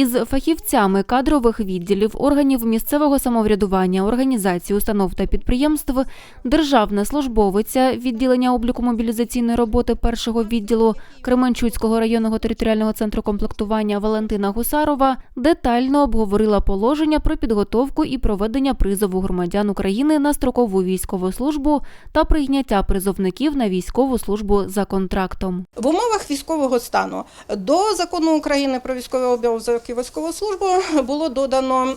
Із фахівцями кадрових відділів органів місцевого самоврядування, організацій, установ та підприємств, державна службовиця відділення обліку мобілізаційної роботи першого відділу Кременчуцького районного територіального центру комплектування Валентина Гусарова детально обговорила положення про підготовку і проведення призову громадян України на строкову військову службу та прийняття призовників на військову службу за контрактом. В умовах військового стану до закону України про військовий обов'язок і військову службу було додано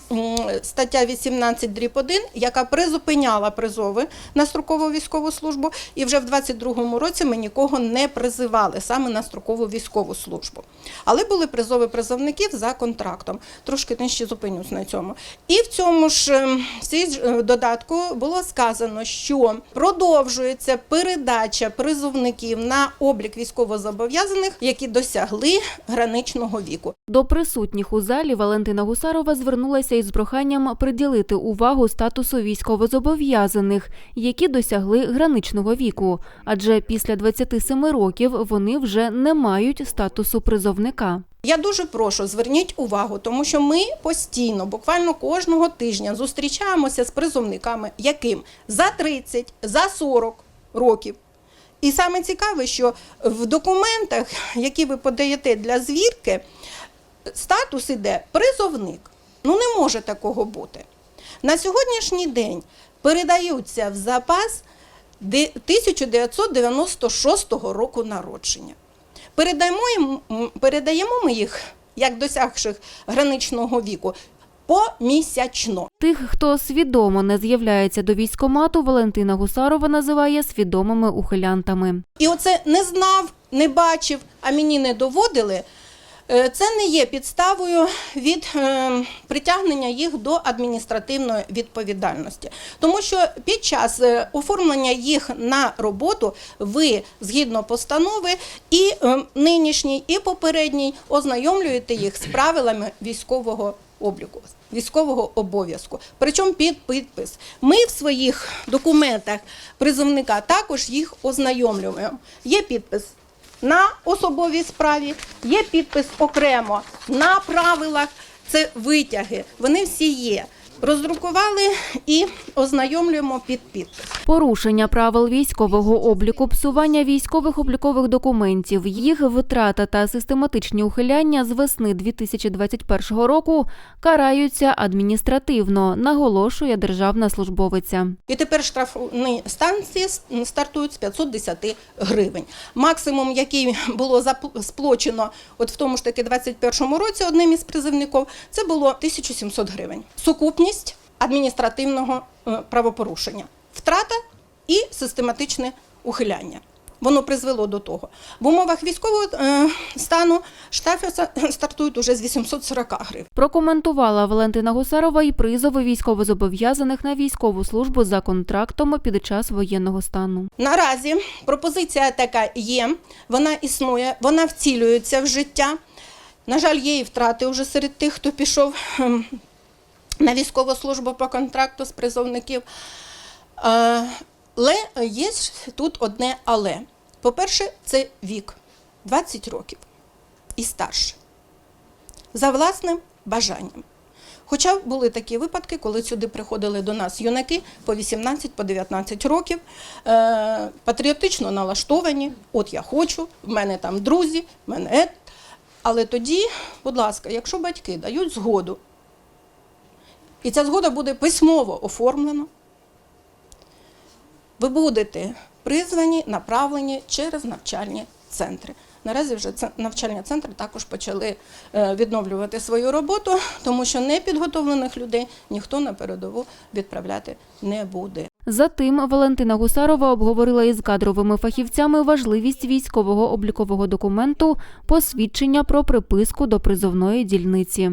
стаття 18 дріб 1, яка призупиняла призови на строкову військову службу. І вже в 22-му році ми нікого не призивали саме на строкову військову службу. Але були призови призовників за контрактом. Трошки нижче зупинюсь на цьому. І в цьому ж в цій е, додатку було сказано, що продовжується передача призовників на облік військовозобов'язаних, які досягли граничного віку. До присутніх у залі Валентина Гусарова звернулася із проханням приділити увагу статусу військовозобов'язаних, які досягли граничного віку, адже після 27 років вони вже не мають статусу призовника. Я дуже прошу, зверніть увагу, тому що ми постійно, буквально кожного тижня, зустрічаємося з призовниками, яким за 30, за 40 років. І саме цікаве, що в документах, які ви подаєте для звірки, статус іде призовник. Ну не може такого бути. На сьогоднішній день передаються в запас де- 1996 року народження. Передаємо, передаємо ми їх, як досягших граничного віку, помісячно. Тих, хто свідомо не з'являється до військомату, Валентина Гусарова називає свідомими ухилянтами. І оце не знав, не бачив, а мені не доводили. Е, Це не є підставою від е, притягнення їх до адміністративної відповідальності, тому що під час е, оформлення їх на роботу ви згідно постанови і нинішній, і попередній ознайомлюєте їх з правилами військового обліку, військового обов'язку. Причому під підпис. Ми в своїх документах призовника також їх ознайомлюємо. Є підпис на особовій справі, є підпис окремо на правилах. Це витяги. Вони всі є. Роздрукували і ознайомлюємо під підпис. Порушення правил військового обліку, псування військових облікових документів, їх витрата та систематичні ухиляння з весни 2021 року караються адміністративно, наголошує державна службовиця. І тепер штрафні станції стартують з 510 гривень. Максимум, який було сплочено от в тому ж таки 21 році одним із призивників, це було 1700 гривень. Сукупність адміністративного е, правопорушення, втрата і систематичне ухиляння. Воно призвело до того. В умовах військового е, стану штрафи стартують уже з 840 гривень. Прокоментувала Валентина Гусарова і призови військовозобов'язаних на військову службу за контрактом під час воєнного стану. Наразі пропозиція така є, вона існує, вона вцілюється в життя. На жаль, є і втрати вже серед тих, хто пішов ем, на військову службу по контракту з призовників. Але є тут одне але. По-перше, це вік 20 років і старше. За власним бажанням. Хоча були такі випадки, коли сюди приходили до нас юнаки по 18-19 років, е, патріотично налаштовані, от я хочу, в мене там друзі, в мене ет. Але тоді, будь ласка, якщо батьки дають згоду, і ця згода буде письмово оформлена, ви будете призвані, направлені через навчальні центри. Наразі вже навчальні центри також почали е, відновлювати свою роботу, тому що непідготовлених людей ніхто на передову відправляти не буде. Затим Валентина Гусарова обговорила із кадровими фахівцями важливість військового облікового документу посвідчення про приписку до призовної дільниці.